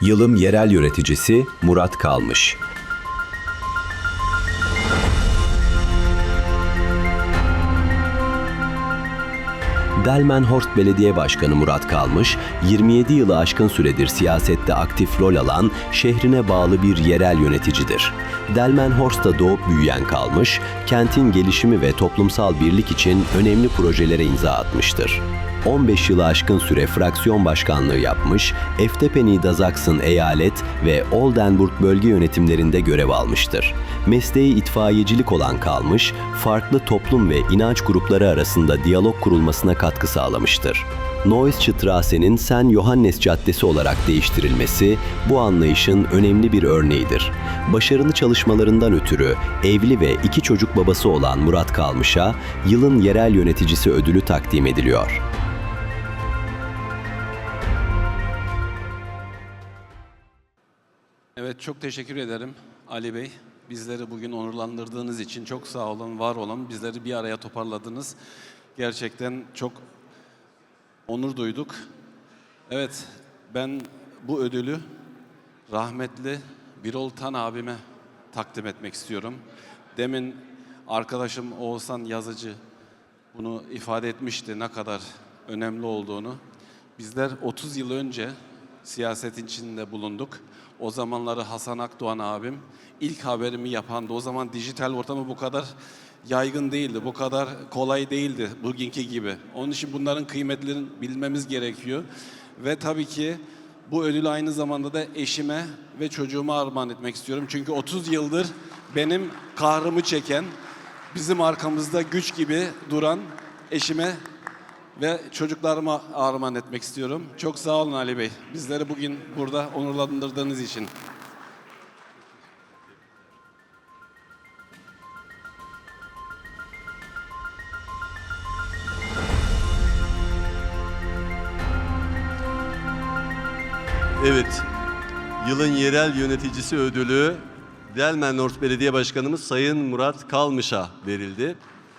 Yılın yerel yöneticisi Murat Kalmış. Delmenhorst Belediye Başkanı Murat Kalmış, 27 yılı aşkın süredir siyasette aktif rol alan, şehrine bağlı bir yerel yöneticidir. Delmenhorst'ta doğup büyüyen Kalmış, kentin gelişimi ve toplumsal birlik için önemli projelere imza atmıştır. 15 yılı aşkın süre fraksiyon başkanlığı yapmış, FDP Niedersachsen eyalet ve Oldenburg bölge yönetimlerinde görev almıştır. Mesleği itfaiyecilik olan kalmış, farklı toplum ve inanç grupları arasında diyalog kurulmasına katkı sağlamıştır. Neuschattrasse'nin Sen Johannes Caddesi olarak değiştirilmesi bu anlayışın önemli bir örneğidir. Başarılı çalışmalarından ötürü evli ve iki çocuk babası olan Murat Kalmış'a yılın yerel yöneticisi ödülü takdim ediliyor. Evet çok teşekkür ederim Ali Bey. Bizleri bugün onurlandırdığınız için çok sağ olun, var olun. Bizleri bir araya toparladınız. Gerçekten çok onur duyduk. Evet ben bu ödülü rahmetli Birol Tan abime takdim etmek istiyorum. Demin arkadaşım Oğuzhan Yazıcı bunu ifade etmişti ne kadar önemli olduğunu. Bizler 30 yıl önce siyasetin içinde bulunduk. O zamanları Hasan Akdoğan abim ilk haberimi yapandı. O zaman dijital ortamı bu kadar yaygın değildi. Bu kadar kolay değildi bugünkü gibi. Onun için bunların kıymetlerini bilmemiz gerekiyor. Ve tabii ki bu ödülü aynı zamanda da eşime ve çocuğuma armağan etmek istiyorum. Çünkü 30 yıldır benim kahrımı çeken, bizim arkamızda güç gibi duran eşime ve çocuklarıma armağan etmek istiyorum. Çok sağ olun Ali Bey. Bizleri bugün burada onurlandırdığınız için. Evet. Yılın yerel yöneticisi ödülü Delmenhorst Belediye Başkanımız Sayın Murat Kalmış'a verildi.